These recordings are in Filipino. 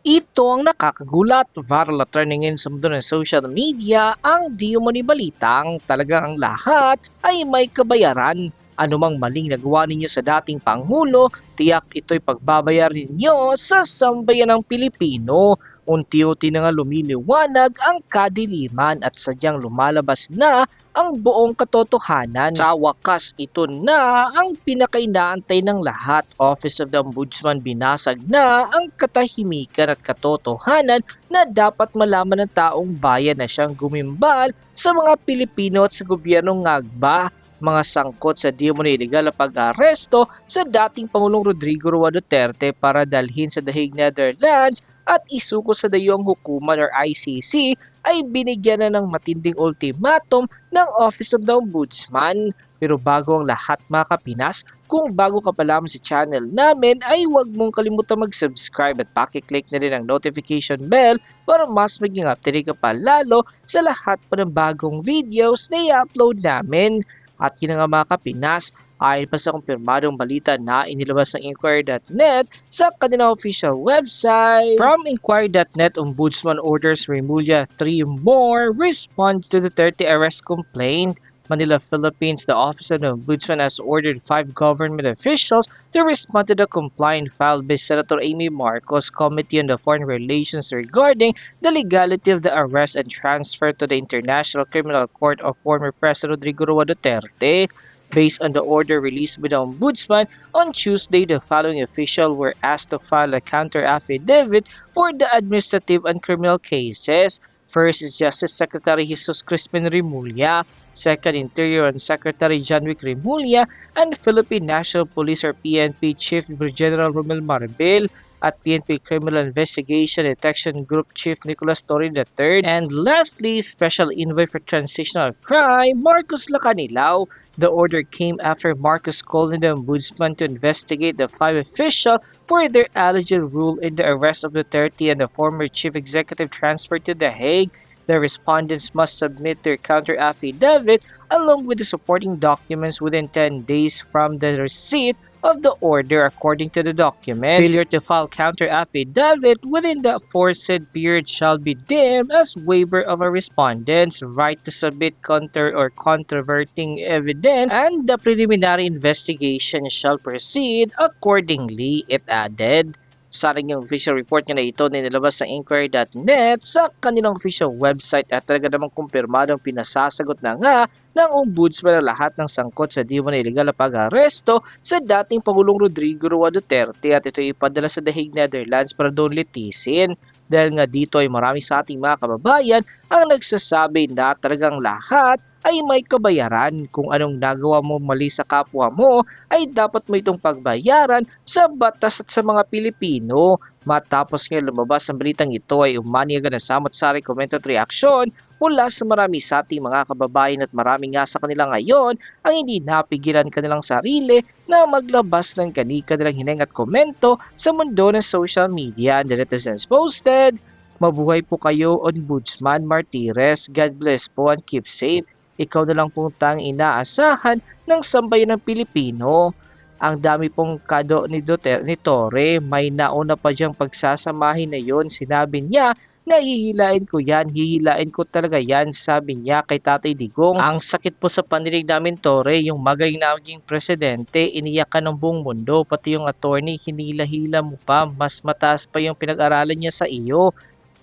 Ito ang nakakagulat viral at trending ngayon sa mundo ng social media ang di umani balitang talagang ang lahat ay may kabayaran. Anumang maling nagawa ninyo sa dating Pangulo, tiyak ito'y pagbabayar ninyo sa sambayan ng Pilipino. Unti-unti na nga lumiliwanag ang kadiliman at sadyang lumalabas na ang buong katotohanan. Sa wakas, ito na ang pinakainaantay ng lahat. Office of the Ombudsman binasag na ang katahimikan at katotohanan na dapat malaman ng taong bayan na siyang gumimbal sa mga Pilipino at sa gobyernong ngagba mga sangkot sa di mo na illegal na pag-aresto sa dating Pangulong Rodrigo Roa Duterte para dalhin sa Hague, Netherlands at isuko sa dayong hukuman or ICC ay binigyan na ng matinding ultimatum ng Office of the Ombudsman. Pero bago ang lahat mga kapinas, kung bago ka pa lamang sa channel namin ay huwag mong kalimutan mag-subscribe at pakiclick na rin ang notification bell para mas maging updated ka pa lalo sa lahat pa ng bagong videos na i-upload namin. At yun na nga mga kapinas, ayon pa sa kumpirmadong balita na inilabas ng Inquiry.net sa kanilang official website. From Inquiry.net, Ombudsman orders Remulla 3 more responds to the 30 arrest complaint. Manila, Philippines, the Office of the Ombudsman has ordered five government officials to respond to the complaint filed by Senator Amy Marcos Committee on the Foreign Relations regarding the legality of the arrest and transfer to the International Criminal Court of former President Rodrigo Roa Duterte. Based on the order released by the Ombudsman on Tuesday, the following officials were asked to file a counter affidavit for the administrative and criminal cases. First is Justice Secretary Jesus Crispin Rimulya, Second Interior and Secretary John Wick Rimulya, and Philippine National Police or PNP Chief General Romel Marbil, at PNP Criminal Investigation Detection Group Chief Nicholas Torre III, and lastly, Special Envoy for Transitional Crime, Marcos Lacanilao. The order came after Marcos called on the Ombudsman to investigate the five officials for their alleged rule in the arrest of Duterte and the former chief executive transferred to The Hague. The respondents must submit their counter affidavit along with the supporting documents within 10 days from the receipt of the order according to the document. Failure to file counter affidavit within the aforesaid period shall be deemed as waiver of a respondent's right to submit counter or controverting evidence and the preliminary investigation shall proceed accordingly, it added. Sa yung official report nga na ito na nilabas sa inquiry.net sa kanilang official website at talaga namang kumpirmadong pinasasagot na nga ng ombudsman ang lahat ng sangkot sa di mo na illegal na pag-aresto sa dating Pangulong Rodrigo Roa Duterte at ito ipadala sa The Hague, Netherlands para doon litisin. Dahil nga dito ay marami sa ating mga kababayan ang nagsasabi na talagang lahat ay may kabayaran. Kung anong nagawa mo mali sa kapwa mo, ay dapat mo itong pagbayaran sa batas at sa mga Pilipino. Matapos nga lumabas ang balitang ito ay umani agad na samot sari comment at reaksyon mula sa marami sa ating mga kababayan at marami nga sa kanila ngayon ang hindi napigilan kanilang sarili na maglabas ng kani-kanilang hineng at komento sa mundo ng social media. The netizens posted, Mabuhay po kayo, Ombudsman Martires. God bless po and keep safe ikaw na lang pong tang inaasahan ng sambayan ng Pilipino. Ang dami pong kado ni Duterte, ni Torre, may nauna pa diyang pagsasamahin na yon. Sinabi niya na hihilain ko yan, hihilain ko talaga yan, sabi niya kay Tatay Digong. Ang sakit po sa panilig namin, Torre, yung magaling na maging presidente, iniyakan ng buong mundo, pati yung attorney, hinila-hila mo pa, mas mataas pa yung pinag-aralan niya sa iyo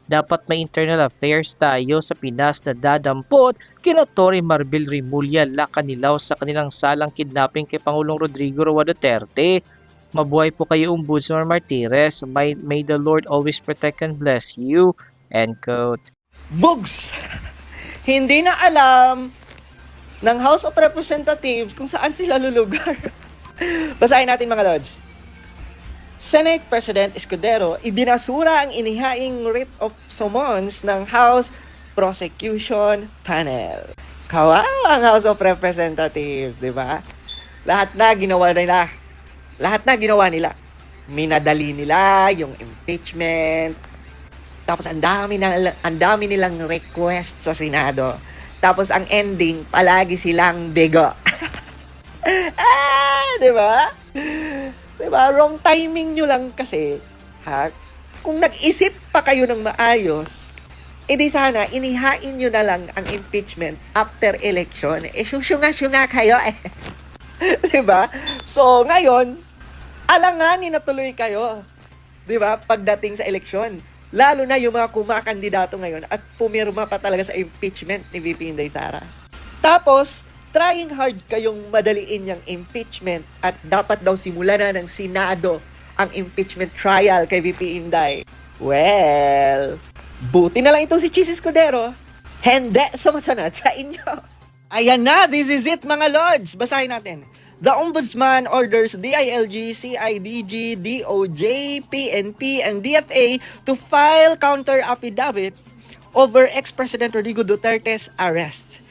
dapat may internal affairs tayo sa Pinas na dadampot kina Tory Marbil Rimulya Lacanilaw sa kanilang salang kidnapping kay Pangulong Rodrigo Roa Duterte. Mabuhay po kayo Ombudsman Martires. May, may the Lord always protect and bless you. End quote. Bugs! Hindi na alam ng House of Representatives kung saan sila lulugar. Basahin natin mga lodge. Senate President Escudero ibinasura ang inihaing writ of summons ng House Prosecution Panel. Kawawa ang House of Representatives, di ba? Lahat na ginawa nila. Lahat na ginawa nila. Minadali nila yung impeachment. Tapos ang dami na ang dami nilang request sa Senado. Tapos ang ending, palagi silang bigo. ah, di ba? Diba? Wrong timing nyo lang kasi, ha? kung nag-isip pa kayo ng maayos, edi sana inihain nyo na lang ang impeachment after election. Eh, syunga-syunga kayo eh. diba? So, ngayon, alanganin na tuloy kayo. Diba? Pagdating sa eleksyon. Lalo na yung mga kumakandidato ngayon at pumirma pa talaga sa impeachment ni VP Inday Sara. Tapos, trying hard kayong madaliin yung impeachment at dapat daw simulan na ng Senado ang impeachment trial kay VP Inday. Well, buti na lang itong si Chis Escudero. Hindi sumasunod sa inyo. Ayan na, this is it mga lords. Basahin natin. The Ombudsman orders DILG, CIDG, DOJ, PNP, and DFA to file counter affidavit over ex-President Rodrigo Duterte's arrest.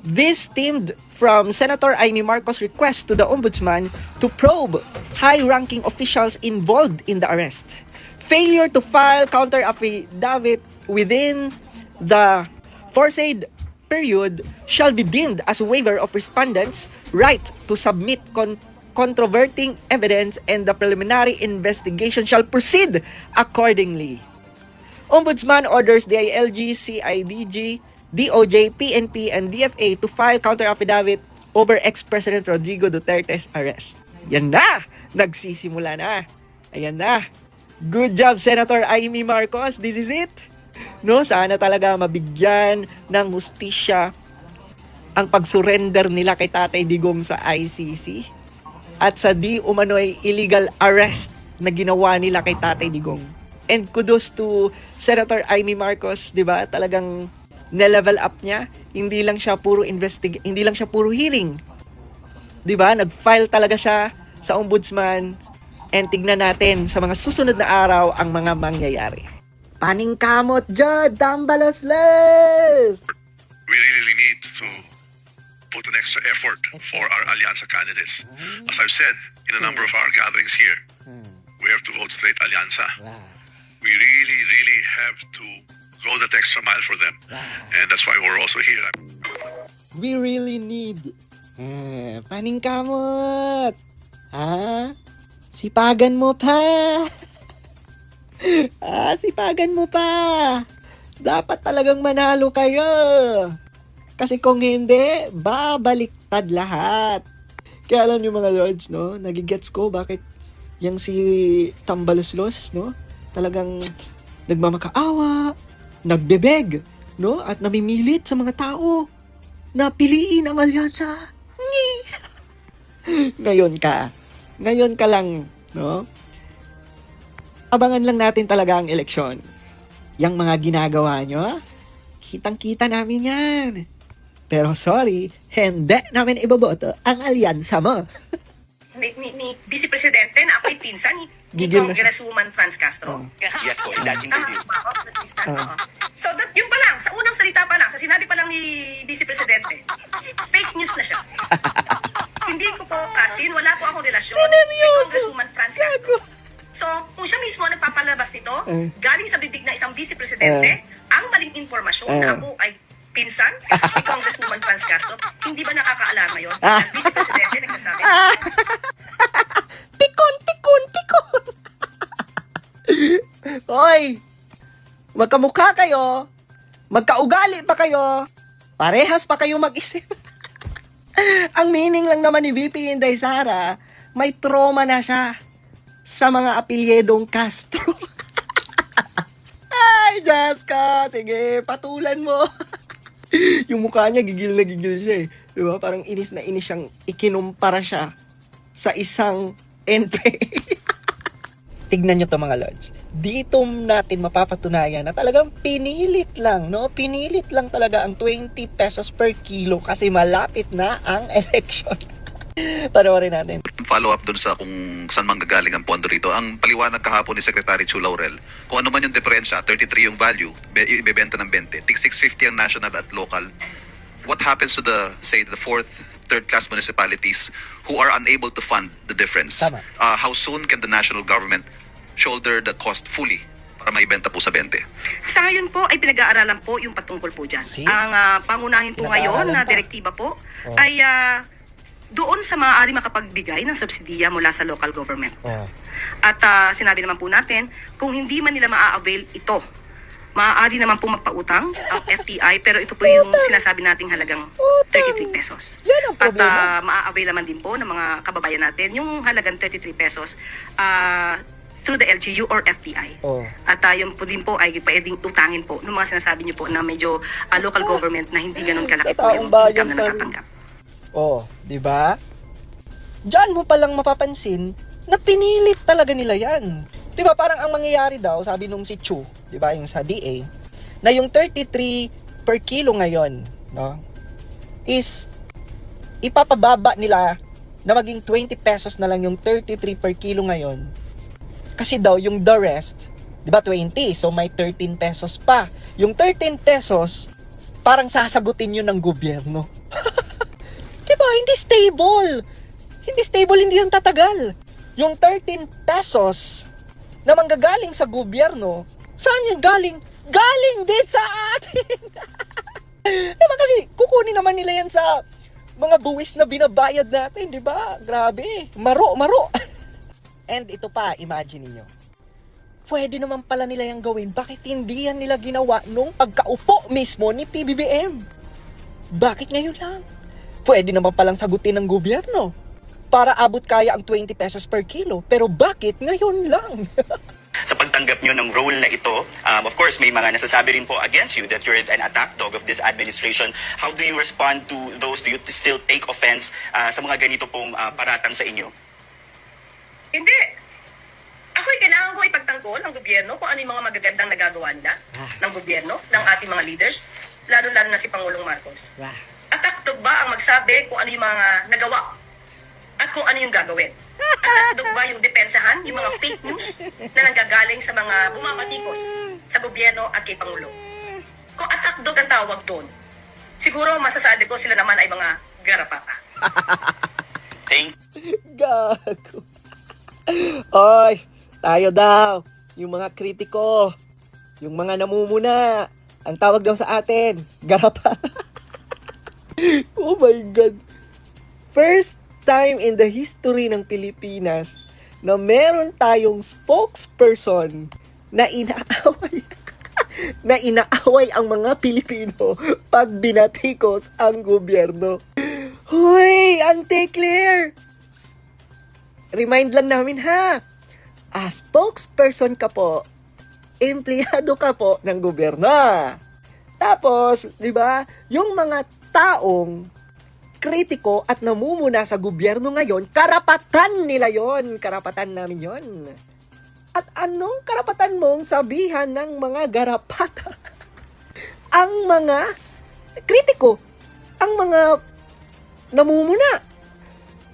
This stemmed from Senator Amy Marcos' request to the Ombudsman to probe high-ranking officials involved in the arrest. Failure to file counter affidavit within the foresaid period shall be deemed as a waiver of respondents' right to submit con- controverting evidence and the preliminary investigation shall proceed accordingly. Ombudsman orders the ILG, CIDG, DOJ, PNP, and DFA to file counter affidavit over ex-President Rodrigo Duterte's arrest. Yan na! Nagsisimula na. Ayan na. Good job, Senator Amy Marcos. This is it. No, sana talaga mabigyan ng hustisya ang pag-surrender nila kay Tatay Digong sa ICC at sa di umano'y illegal arrest na ginawa nila kay Tatay Digong. And kudos to Senator Amy Marcos, 'di ba? Talagang na-level up niya. Hindi lang siya puro investig hindi lang siya puro hearing. 'Di ba? Nag-file talaga siya sa ombudsman and tignan natin sa mga susunod na araw ang mga mangyayari. Paning kamot, Jod! Dambalosles! we really need to put an extra effort for our Alianza candidates. As I've said in a number of our gatherings here, we have to vote straight Alianza. We really, really have to go that extra mile for them. And that's why we're also here. We really need. Eh, paning kamot. Ha? Sipagan mo pa. ah, sipagan mo pa. Dapat talagang manalo kayo. Kasi kung hindi, babaliktad lahat. Kaya alam niyo mga lords, no? Nagigets ko bakit yang si Tambaloslos, no? Talagang nagmamakaawa, nagbebeg, no? At namimilit sa mga tao na piliin ang alyansa. Ngayon ka. Ngayon ka lang, no? Abangan lang natin talaga ang eleksyon. Yang mga ginagawa nyo, kitang-kita namin yan. Pero sorry, hindi namin iboboto ang alyansa mo. ni, ni, ni Vice Presidente na ako'y pinsan ni, ni Gigil na siya. Congresswoman Franz Castro. Oh. Yes po, in that interview. Tama ba ako? Nag-instant, oo. So, that, yun pa lang, sa unang salita pa lang, sa sinabi pa lang ni Vice Presidente, fake news na siya. Hindi ko po, Kasin, wala po akong relasyon Sineryoso? kay Congresswoman Franz Castro. Gago. So, kung siya mismo ang nagpapalabas nito, Eh. galing sa bibig na isang Vice Presidente, ang maling informasyon na Eh. ako ay pinsan ni Congresswoman Franz Castro, hindi ba nakakaalarma yun? Ah. Ang Vice Presidente nagsasabi, Pikon, pikon, pikon. Hoy! Magkamukha kayo. Magkaugali pa kayo. Parehas pa kayo mag-isip. Ang meaning lang naman ni VP Inday Sara, may trauma na siya sa mga apilyedong Castro. Ay, Jaska, sige, patulan mo. yung mukha niya, gigil na gigil siya eh. Diba? Parang inis na inis siyang ikinumpara siya sa isang NPA. Tignan nyo to mga lords. Dito natin mapapatunayan na talagang pinilit lang, no? Pinilit lang talaga ang 20 pesos per kilo kasi malapit na ang election. Panoorin natin. follow up dun sa kung saan manggagaling ang pondo rito. Ang paliwanag kahapon ni Secretary Chu Laurel, kung ano man yung diferensya, 33 yung value, be- ibebenta ng 20. Tig 650 ang national at local. What happens to the, say, the fourth, third class municipalities who are unable to fund the difference? Tama. Uh, how soon can the national government shoulder the cost fully para maibenta po sa 20? Sa ngayon po ay pinag-aaralan po yung patungkol po dyan. See? Ang ah, pangunahin po ngayon na direktiba po Oh. ay ah, doon sa maaari makapagbigay ng subsidiya mula sa local government. Oh. At ah, sinabi naman po natin, kung hindi man nila maa-avail ito, maaari naman po magpautang ang FTI, pero ito po yung sinasabi nating halagang 33 pesos. At ah, maa-avail naman din po ng mga kababayan natin yung halagang 33 pesos ah, through the LGU or FTI. Oh. At uh, yun po din po ay pwedeng utangin po ng mga sinasabi niyo po na medyo ah, local government na hindi ganun kalaki po yung income na natatanggap. Oh, 'di ba? Diyan mo palang mapapansin na pinilit talaga nila 'yan. 'Di ba? Parang ang mangyayari daw, sabi nung si Chu, 'di ba, yung sa DA, na yung 33 per kilo ngayon, no? Is ipapababa nila na maging 20 pesos na lang yung 33 per kilo ngayon. Kasi daw yung the rest, 'di ba 20, so may 13 pesos pa. Yung 13 pesos parang sasagutin yun ng gobyerno. Diba? Hindi stable. Hindi stable, hindi yan tatagal. Yung 13 pesos na manggagaling sa gobyerno, saan yan galing? Galing din sa atin. diba kasi kukunin naman nila yan sa mga buwis na binabayad natin, di ba? Grabe. Maro, maro. And ito pa, imagine niyo. Pwede naman pala nila yung gawin. Bakit hindi yan nila ginawa nung pagkaupo mismo ni PBBM? Bakit ngayon lang? Pwede naman palang sagutin ng gobyerno para abot kaya ang 20 pesos per kilo. Pero bakit ngayon lang? sa pagtanggap nyo ng role na ito. Um, of course, may mga nasasabi rin po against you that you're an attack dog of this administration. How do you respond to those? Do you still take offense uh, sa mga ganito pong uh, paratang sa inyo? Hindi. Ako'y kailangan ko ipagtanggol ng gobyerno kung ano yung mga magagandang nagagawa nila ng gobyerno, ng ating mga leaders, lalo-lalo na si Pangulong Marcos. Atakdog ba ang magsabi kung ano yung mga nagawa at kung ano yung gagawin? Atakdog ba yung depensahan, yung mga fake news na nanggagaling sa mga bumabatikos sa gobyerno at kay Pangulo? Kung atakdog ang tawag doon, siguro masasabi ko sila naman ay mga garapata. Thank Gago. Oy, tayo daw. Yung mga kritiko. Yung mga namumuna. Ang tawag daw sa atin, garapata. oh my God. First time in the history ng Pilipinas na meron tayong spokesperson na inaaway na inaaway ang mga Pilipino pag binatikos ang gobyerno. Hoy, Auntie Claire! Remind lang namin ha, a spokesperson ka po, empleyado ka po ng gobyerno. Tapos, di ba, yung mga taong kritiko at namumuna sa gobyerno ngayon, karapatan nila yon, karapatan namin yon. At anong karapatan mong sabihan ng mga garapata? ang mga kritiko, ang mga namumuna.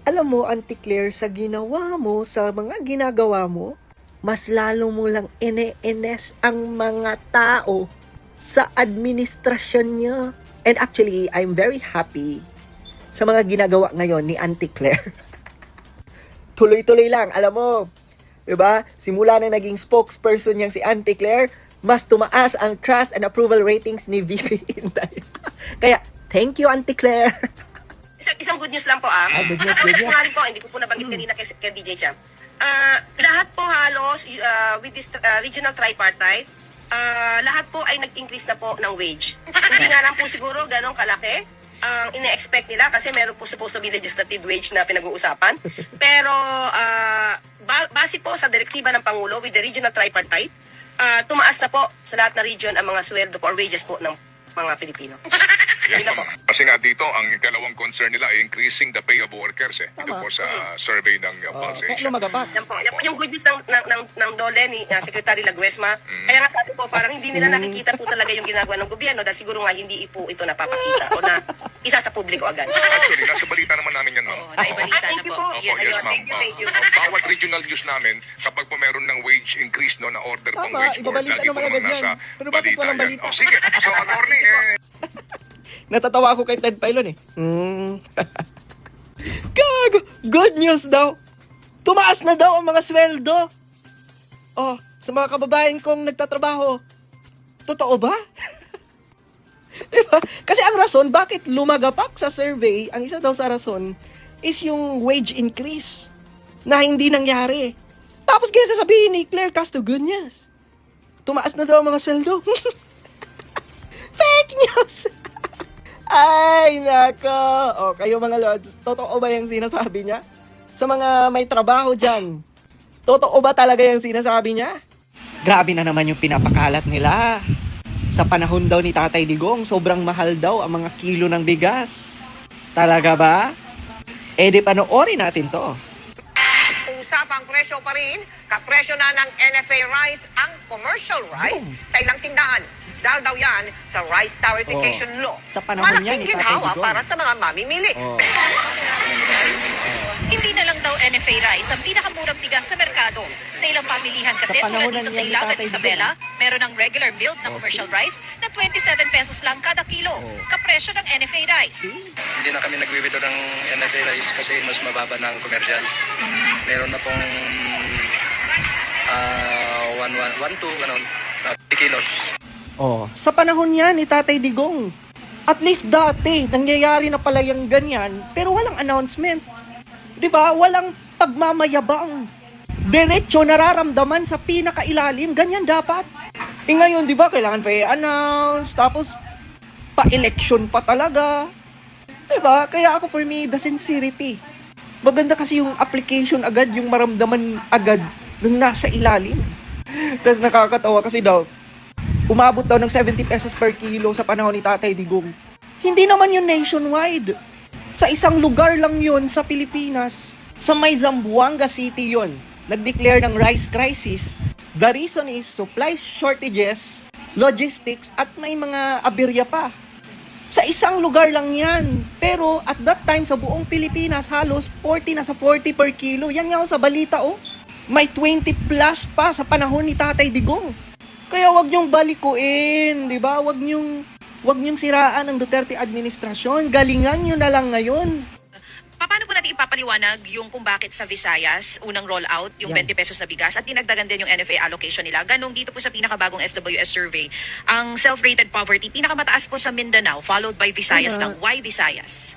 Alam mo, Auntie Claire, sa ginawa mo, sa mga ginagawa mo, mas lalo mo lang ine-ines ang mga tao sa administrasyon niya. And actually, I'm very happy sa mga ginagawa ngayon ni Auntie Claire. Tuloy-tuloy lang, alam mo. 'Di ba? Simula na naging spokesperson niyang si Auntie Claire, mas tumaas ang trust and approval ratings ni VP Inday. Kaya, thank you Auntie Claire. Isang, isang good news lang po ah. Ah, good news, good news. po, hindi ko po nabanggit kanina kay, kay DJ Champ. Ah, lahat po halos ah, with this ah, regional tripartite, ah, lahat po ay nag-increase na po ng wage. hindi nga lang po siguro ganong kalaki ang ine-expect nila kasi meron po supposed to be legislative wage na pinag-uusapan. Pero ah, ba- base po sa direktiba ng Pangulo with the regional tripartite, ah, tumaas na po sa lahat na region ang mga sweldo po or wages po ng mga Pilipino. Yes, ma'am. Kasi nga dito, ang ikalawang concern nila ay increasing the pay of workers eh. Ito Tama. po sa survey ng uh, Pulse Oh, Asia. Yan po, yan po yung good news ng, ng, ng, ng Dole ni uh, Secretary Laguesma. Kaya nga sabi po, parang hindi nila nakikita po talaga yung ginagawa ng gobyerno dahil siguro nga hindi po ito napapakita o na isa sa publiko agad. Actually, nasa balita naman namin yan, ma'am. Oo, naibalita na po. Opo, Yes, yes, ma'am. Thank you, thank you. Uh, bawat regional news namin, kapag po meron ng wage increase no, na order pang Tama, wage board, ibabalita lagi po naman naman agad nasa yan. Pero bakit balita walang yan. balita? Oh, sige, so attorney, eh, Natatawa ako kay Ted Pailon eh. Mm. Gago! Good news daw! Tumaas na daw ang mga sweldo! Oh, sa mga kababayan kong nagtatrabaho. Totoo ba? diba? Kasi ang rason, bakit lumagapak sa survey, ang isa daw sa rason, is yung wage increase na hindi nangyari. Tapos kaya sasabihin ni Claire news. Tumaas na daw ang mga sweldo. Fake news! Ay, nako. O, kayo mga lords, totoo ba yung sinasabi niya? Sa mga may trabaho dyan, totoo ba talaga yung sinasabi niya? Grabe na naman yung pinapakalat nila. Sa panahon daw ni Tatay Digong, sobrang mahal daw ang mga kilo ng bigas. Talaga ba? Eh di panoorin natin to. Usapang presyo pa rin, kapresyo na ng NFA rice ang commercial rice sa ilang tindahan. Dahil daw yan sa rice tarification Oh, law. sa panahon Malaking yan ni Tatay ginhawa Digong. para sa mga mamimili. Oh. Hindi na lang daw NFA rice ang pinakamurang bigas sa merkado. Sa ilang pamilihan kasi Sa panahon tulad dito sa yan ni Ilagan, Tatay Isabela, meron ng regular milled na commercial rice na 27 pesos lang kada kilo. Kapresyo ng NFA rice. Hindi na kami nagwiwito ng NFA rice kasi mas mababa ng commercial. Meron na pong uh, 1, 1, 1, 2, ganun, uh, kilos. Oh, sa panahon yan ni Tatay Digong. At least dati, nangyayari na pala yung ganyan, pero walang announcement. 'Di ba? Walang pagmamayabang. Diretso nararamdaman sa pinakailalim, ganyan dapat. Eh ngayon, 'di ba, kailangan pa i-announce, tapos pa-election pa talaga. 'Di ba? Kaya ako for me, the sincerity. Maganda kasi yung application agad, yung maramdaman agad nung nasa ilalim. Tapos nakakatawa kasi daw, umabot daw ng 70 pesos per kilo sa panahon ni Tatay Digong. Hindi naman yun nationwide. Sa isang lugar lang yun sa Pilipinas. Sa may Zamboanga City yun. Nag-declare ng rice crisis. The reason is supply shortages, logistics, at may mga aberya pa. Sa isang lugar lang yan. Pero at that time sa buong Pilipinas, halos 40 na sa 40 per kilo. Yan nga sa balita oh. May 20 plus pa sa panahon ni Tatay Digong. Kaya wag niyong balikuin, di ba? Wag niyong wag niyong siraan ang Duterte administrasyon. Galingan niyo na lang ngayon. Paano po natin ipapaliwanag yung kung bakit sa Visayas, unang rollout, yung Yan. 20 pesos na bigas, at dinagdagan din yung NFA allocation nila. Ganong dito po sa pinakabagong SWS survey, ang self-rated poverty, pinakamataas po sa Mindanao, followed by Visayas Kaya- lang. Why Visayas?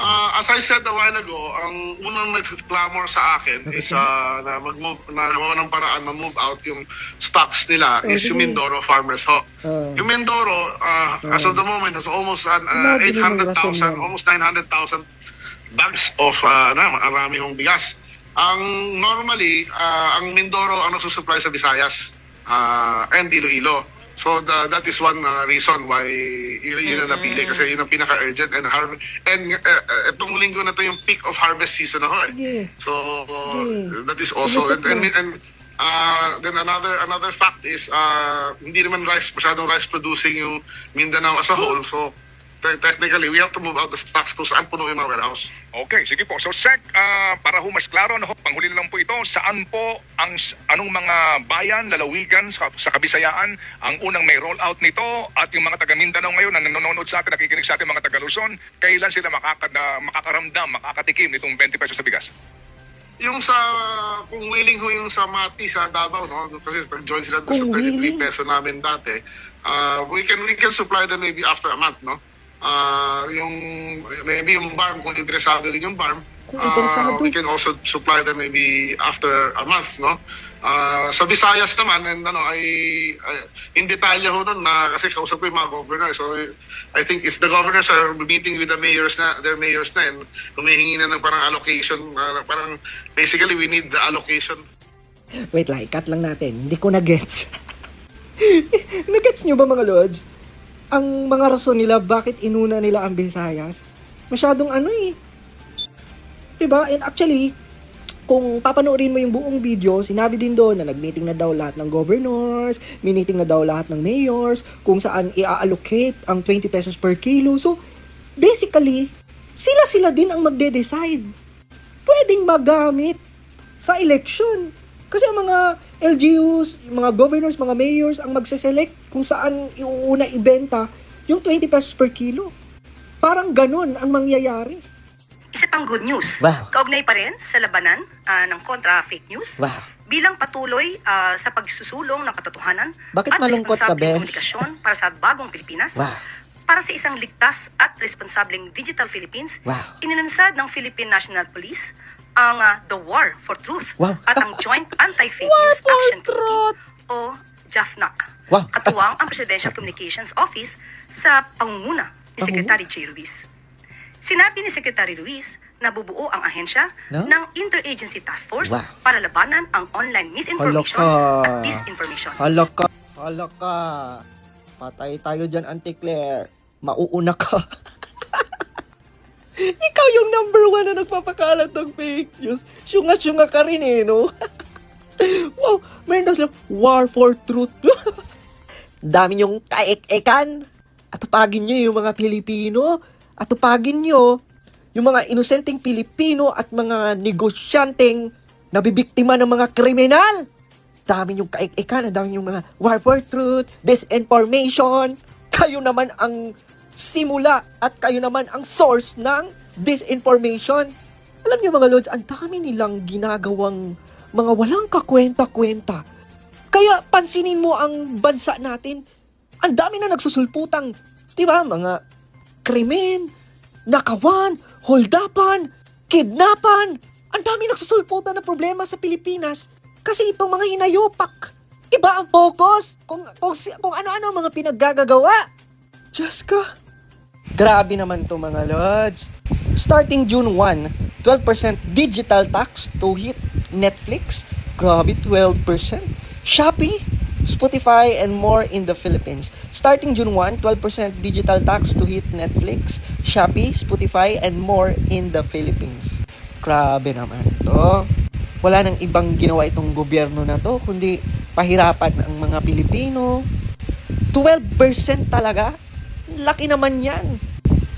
Uh, as I said a while ago, ang unang nag-clamor sa akin is uh, na mag-move, na gawa ng paraan ma-move out yung stocks nila is yung Mindoro Farmers Hawk. Oh. yung Mindoro, uh, as of the moment, has almost uh, Imagine yung rason 800,000, yan. almost 900,000 bags of uh, na, marami hong bigas. Ang normally, uh, ang Mindoro ang nagsusupply sa Visayas uh, and Iloilo. So the, that is one uh, reason why yun, yun ang napili kasi yun ang pinaka-urgent and har- and uh, uh, itong linggo na to yung peak of harvest season ako eh. Sige. So Sige. that is also and, and, and uh, then another another fact is uh, hindi naman rice masyadong rice producing yung Mindanao as a whole. So technically we have to move out the stocks kung saan puno yung mga warehouse. Okay, sige po. So, Sec, ah, para ho mas klaro, ano, panghuli na lang po ito, saan po ang anong mga bayan, lalawigan sa, sa Kabisayaan ang unang may rollout nito at yung mga taga Mindanao ngayon na nanonood sa atin, nakikinig sa atin mga taga Luzon, kailan sila makakada, makakaramdam, makakatikim nitong 20 pesos na bigas? Yung sa, kung willing ho yung sa Mati, sa Davao, no? Kasi nag-join sila doon sa Kung 33 willing. peso namin dati. Uh, we can we can supply them maybe after a month, no? Uh, yung, maybe yung barm, kung interesado din yung barm, uh, interesado. we can also supply them maybe after a month, no? Uh, sa Visayas naman, and ano, ay, ay in detalye ho nun na, kasi kausap ko yung mga governor, so I think if the governors are meeting with the mayors na, their mayors na, and humihingi na ng parang allocation, parang, parang basically we need the allocation Wait lang, ikat lang natin. Hindi ko na-gets. na-gets nyo ba mga lords? Ang mga rason nila bakit inuna nila ang Visayas? Masyadong ano eh. 'Di ba? And actually, kung papanoorin mo yung buong video, sinabi din doon na nag-meeting na daw lahat ng governors, meeting na daw lahat ng mayors, kung saan i-allocate ang 20 pesos per kilo. So, basically, sila-sila din ang magde-decide. Pwedeng magamit sa election. Kasi ang mga LGUs, yung mga governors, mga mayors, ang magse-select kung saan iuuna ibenta yung 20 pesos per kilo. Parang ganun ang mangyayari. Isa pang good news. Wow. Kaugnay pa rin sa labanan ah, ng kontra fake news. Wow. Bilang patuloy ah, sa pagsusulong ng katotohanan Bakit at malungkot ka, responsableng Be? komunikasyon para sa bagong Pilipinas. Wow. para sa isang ligtas at responsableng Digital Philippines, Wow. inilunsad ng Philippine National Police ang ah, The War for Truth Wow. at ang Joint Anti-Fake News Action. Committee o JAFNAC. Wow. Katuwang ang Presidential Communications Office sa pangunguna ni Secretary J. Ruiz. Sinabi ni Secretary Ruiz na bubuo ang ahensya No? ng Interagency Task Force Wow. para labanan ang online misinformation at disinformation. Hala ka. Hala ka. Patay tayo dyan, Auntie Claire. Mauuna ka. Ikaw yung number one na nagpapakalat ng fake news. Syunga-syunga ka rin eh, no? wow, meron daw war for truth. Dami yung kaek-ekan. Atupagin nyo yung mga Pilipino. Atupagin nyo yung mga inosenteng Pilipino at mga negosyanteng nabibiktima ng mga kriminal. Dami kaik-ikan, ang dami yung mga war for truth, disinformation. Kayo naman ang simula at kayo naman ang source ng disinformation. Alam niyo mga lords, ang dami nilang ginagawang mga walang kakwenta-kwenta. Kaya pansinin mo ang bansa natin, ang dami na nagsusulputang, di ba, mga krimen, nakawan, holdapan, kidnapan. Ang dami nagsusulputan na problema sa Pilipinas kasi itong mga hinayopak. Iba ang focus kung, kung, kung ano-ano mga pinaggagawa. Diyos ko. Grabe naman to mga lods. Starting June 1, 12% digital tax to hit Netflix. Grabe, 12%. Shopee, Spotify, and more in the Philippines. Starting June 1, 12% digital tax to hit Netflix, Shopee, Spotify, and more in the Philippines. Grabe naman to. Wala nang ibang ginawa itong gobyerno na to, kundi pahirapan ang mga Pilipino. 12% talaga? Laki naman yan.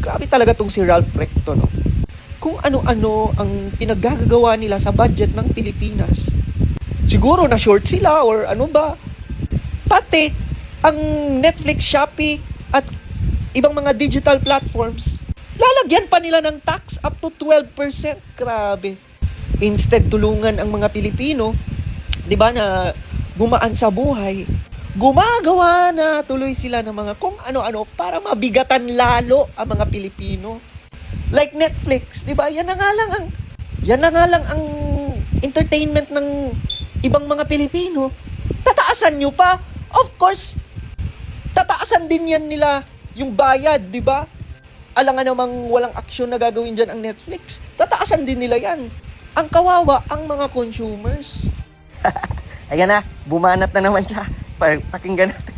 Grabe talaga tong si Ralph Recto, no? Kung ano-ano ang pinaggagawa nila sa budget ng Pilipinas. Siguro na short sila or ano ba. Pati ang Netflix, Shopee at ibang mga digital platforms, lalagyan pa nila ng tax up to 12%. Grabe. Instead tulungan ang mga Pilipino, 'di ba na gumaan sa buhay, gumagawa na tuloy sila ng mga kung ano-ano para mabigatan lalo ang mga Pilipino. Like Netflix, 'di ba? Yan na nga lang ang yan na nga lang ang entertainment ng ibang mga Pilipino. Tataasan nyo pa. Of course, tataasan din yan nila yung bayad, 'di ba? Alangan namang walang aksyon na gagawin dyan ang Netflix. Tataasan din nila yan. Ang kawawa, ang mga consumers. Ayan na, bumanat na naman siya. Pa- Pakinggan natin.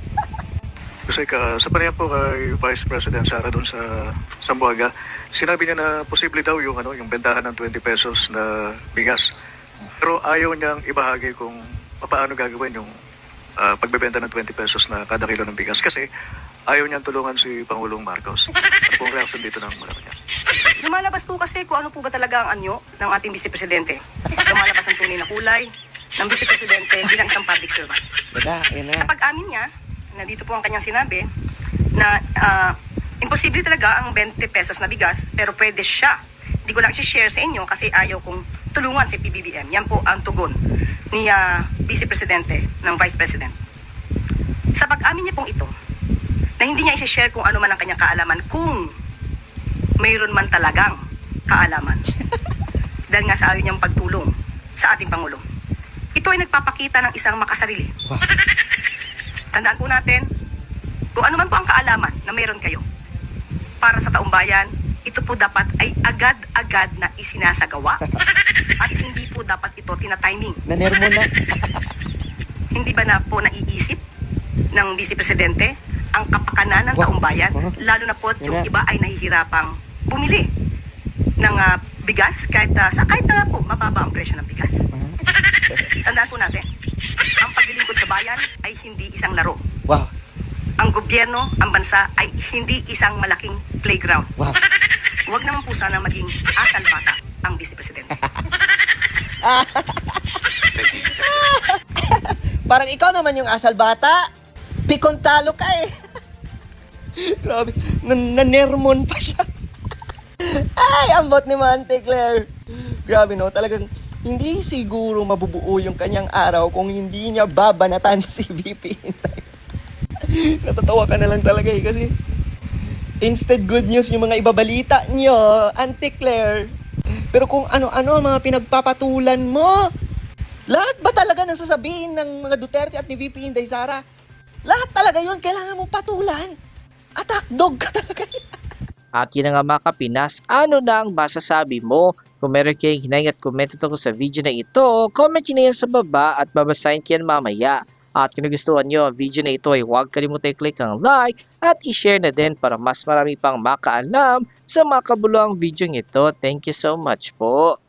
Kasi ka, sa panayam po kay Vice President Sara doon sa Sambuaga, sinabi niya na posible daw yung, ano, yung bentahan ng 20 pesos na bigas. Pero ayaw niyang ibahagi kung paano gagawin yung ah, pagbebenta ng 20 pesos na kada kilo ng bigas. Kasi ayaw niyang tulungan si Pangulong Marcos. Ano pong reaction dito ng Malacanang? Lumalabas po kasi kung ano po ba talaga ang anyo ng ating Vice Presidente. Lumalabas ang tunay na kulay ng Vice Presidente bilang isang public servant. Na. Sa pag-amin niya, nandito po ang kanyang sinabi, na ah, imposible talaga ang 20 pesos na bigas, pero pwede siya. Hindi ko lang share sa inyo kasi ayaw kong tulungan si PBBM. Yan po ang tugon ni ah, Vice Presidente ng Vice President. Sa pag-amin niya pong ito, na hindi niya i-share kung ano man ang kanyang kaalaman, kung mayroon man talagang kaalaman. Dahil nga sa ayaw niyang pagtulong sa ating Pangulo. Ito ay nagpapakita ng isang makasarili. Wow. Tandaan po natin, kung ano man po ang kaalaman na meron kayo para sa taong bayan, ito po dapat ay agad-agad na isinasagawa at hindi po dapat ito tinatiming. Nanermo na. Hindi ba na po naiisip ng Vice Presidente ang kapakanan ng Wow. taong bayan, Wow. lalo na po yung Yan na. iba ay nahihirapang bumili ng ah, bigas kahit ah, sa kahit na nga po mababa ang presyo ng bigas. Tandaan po natin, ang paglilingkod sa bayan ay hindi isang laro. Wow. Ang gobyerno, ang bansa ay hindi isang malaking playground. Wow. Huwag naman po sana maging asal bata ang Vice Presidente. Parang ikaw naman yung asal bata. Pikontalo ka eh. Grabe. Nan nanermon pa siya. Ay, ambot ni Mante Claire. Grabe no, talagang hindi siguro mabubuo yung kanyang araw kung hindi niya babanatan si VP Inday. Natatawa ka na lang talaga eh kasi Instead, good news yung mga ibabalita nyo, Auntie Claire. Pero kung ano-ano ang mga pinagpapatulan mo, lahat ba talaga nang sasabihin ng mga Duterte at ni VP Inday Sara? Lahat talaga yun, kailangan mong patulan. Attack dog ka talaga. At yun nga mga kapinas, ano na ang masasabi mo? Kung meron kayong hinay at komento tungkol sa video na ito, comment nyo na yan sa baba at babasahin ko yan mamaya. At kung nagustuhan nyo ang video na ito ay huwag kalimutan i-click ang like at i-share na din para mas marami pang makaalam sa mga kabuluhang video ito. Thank you so much po.